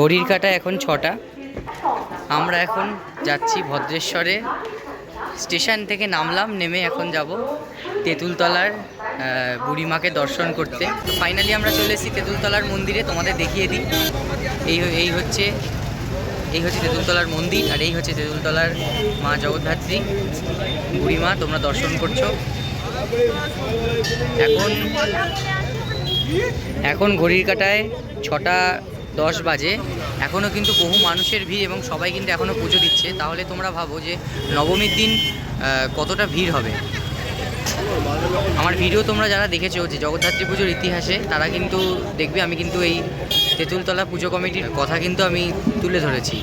ঘড়ির কাটা এখন ছটা। আমরা এখন যাচ্ছি ভদ্রেশ্বরে। স্টেশন থেকে নামলাম, নেমে এখন যাব তেঁতুলতলার বুড়িমাকে দর্শন করতে। তো ফাইনালি আমরা চলে এসেছি তেঁতুলতলার মন্দিরে, তোমাদের দেখিয়ে দিই। এই এই হচ্ছে এই হচ্ছে তেঁতুলতলার মন্দির আর এই হচ্ছে তেঁতুলতলার মা জগদ্ধাত্রী। বুড়িমা, তোমরা দর্শন করছ। এখন এখন ঘড়ির কাটায় ছটা দশ বাজে। এখনও কিন্তু বহু মানুষের ভিড় এবং সবাই কিন্তু এখনও পুজো দিচ্ছে। তাহলে তোমরা ভাবো যে নবমীর দিন কতটা ভিড় হবে? আমার ভিডিও তোমরা যারা দেখেছ যে জগদ্ধাত্রী পুজোর ইতিহাসে, তারা কিন্তু দেখবে আমি কিন্তু এই তেঁতুলতলা পুজো কমিটির কথা কিন্তু আমি তুলে ধরেছি।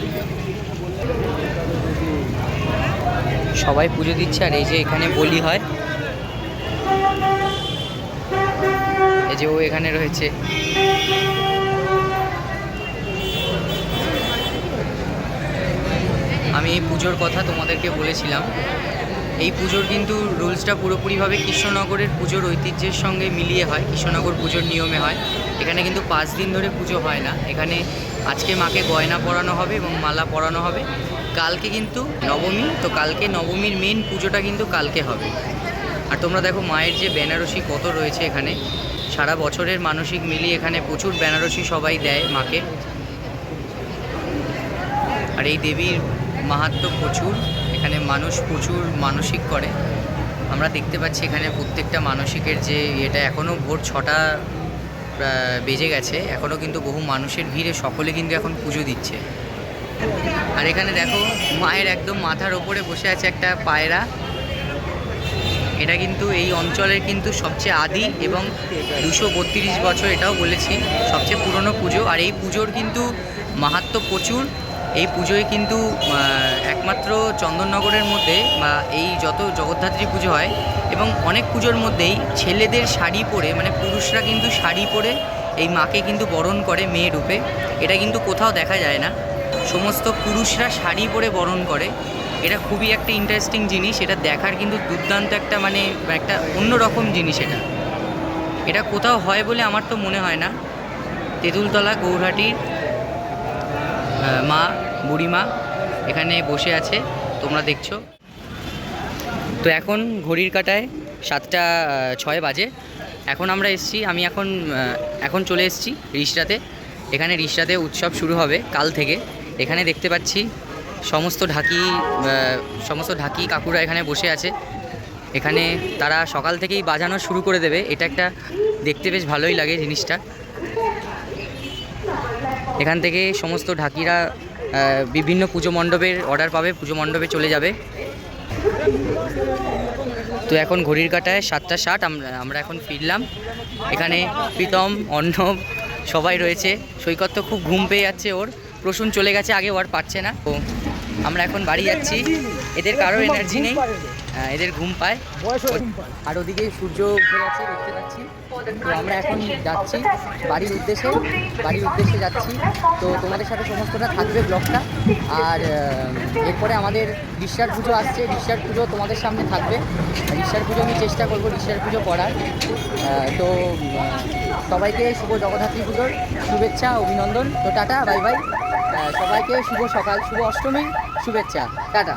সবাই পুজো দিচ্ছে আর এই যে এখানে বলি হয়। এই যে ও এখানে রয়েছে। আমি এই পুজোর কথা তোমাদেরকে বলেছিলাম। এই পুজোর কিন্তু রুলসটা পুরোপুরিভাবে কৃষ্ণনগরের পুজোর ঐতিহ্যের সঙ্গে মিলিয়ে হয়, কৃষ্ণনগর পুজোর নিয়মে হয়। এখানে কিন্তু পাঁচ দিন ধরে পুজো হয় না। এখানে আজকে মাকে গয়না পরানো হবে এবং মালা পরানো হবে। কালকে কিন্তু নবমী, তো কালকে নবমীর মেন পুজোটা কিন্তু কালকে হবে। আর তোমরা দেখো মায়ের যে বেনারসি কত রয়েছে এখানে। সারা বছরের মানসিক মিলিয়ে এখানে প্রচুর বেনারসি সবাই দেয় মাকে। আর এই দেবীর মাহাত্ম প্রচুর, এখানে মানুষ প্রচুর মানসিক করে। আমরা দেখতে পাচ্ছি এখানে প্রত্যেকটা মানসিকের যে এটা এখনও ভোর ছটা বেজে গেছে এখনও কিন্তু বহু মানুষের ভিড়ে, সকলে কিন্তু এখন পুজো দিচ্ছে। আর এখানে দেখো, মায়ের একদম মাথার ওপরে বসে আছে একটা পায়রা। এটা কিন্তু এই অঞ্চলের কিন্তু সবচেয়ে আদি এবং দুশো বছর এটাও বলেছি, সবচেয়ে পুরনো পুজো। আর এই পুজোর কিন্তু মাহাত্ম প্রচুর। এই পুজোয় কিন্তু একমাত্র চন্দননগরের মধ্যে বা এই যত জগদ্ধাত্রী পুজো হয় এবং অনেক পুজোর মধ্যেই ছেলেদের শাড়ি পরে মানে পুরুষরা কিন্তু শাড়ি পরে এই মাকে কিন্তু বরণ করে মেয়ে রূপে। এটা কিন্তু কোথাও দেখা যায় না। সমস্ত পুরুষরা শাড়ি পরে বরণ করে। এটা খুবই একটা ইন্টারেস্টিং জিনিস। এটা দেখার কিন্তু দুর্দান্ত একটা মানে একটা অন্যরকম জিনিস এটা। এটা কোথাও হয় বলে আমার তো মনে হয় না। তেঁতুলতলা গৌহাটির মা বুড়িমা এখানে বসে আছে, তোমরা দেখছ। তো এখন ঘড়ির কাটায় সাতটা ছয় বাজে। এখন আমরা এসছি, আমি এখন এখন চলে এসছি রিসরাতে। এখানে রিসরাতে উৎসব শুরু হবে কাল থেকে। এখানে দেখতে পাচ্ছি সমস্ত ঢাকি সমস্ত ঢাকি কাকুরা এখানে বসে আছে। এখানে তারা সকাল থেকেই বাজানো শুরু করে দেবে। এটা একটা দেখতে বেশ ভালোই লাগে জিনিসটা। এখান থেকে সমস্ত ঢাকিরা বিভিন্ন পুজো মণ্ডপের অর্ডার পাবে, পুজো মণ্ডপে চলে যাবে। তো এখন ঘড়ির কাটায় সাতটা ষাট আমরা আমরা এখন ফিরলাম। এখানে প্রীতম, অর্ণব সবাই রয়েছে। সৈকত তো খুব ঘুম পেয়ে যাচ্ছে ওর। প্রসূন চলে গেছে, আগে ওর পাচ্ছে না। তো আমরা এখন বাড়ি যাচ্ছি। এদের কারও এনার্জি নেই। এদের ঘুম পায়। আর ওদিকে সূর্য উঠে গেছে দেখতে পাচ্ছি। তো আমরা এখন যাচ্ছি বাড়ির উদ্দেশ্যে। বাড়ির উদ্দেশ্যে যাচ্ছি। তো তোমাদের সাথে সমস্তটা থাকবে ব্লগটা। আর এরপরে আমাদের রিসার পুজো আসছে। রিসার পুজো তোমাদের সামনে থাকবে। রিসার পুজো আমি চেষ্টা করব রিসার পুজো করার। তো সবাইকে শুভ জগদ্ধাত্রী পুজোর শুভেচ্ছা অভিনন্দন। তো টাটা বাই বাই। সবাইকে শুভ সকাল শুভ অষ্টমীর শুভেচ্ছা। টাটা।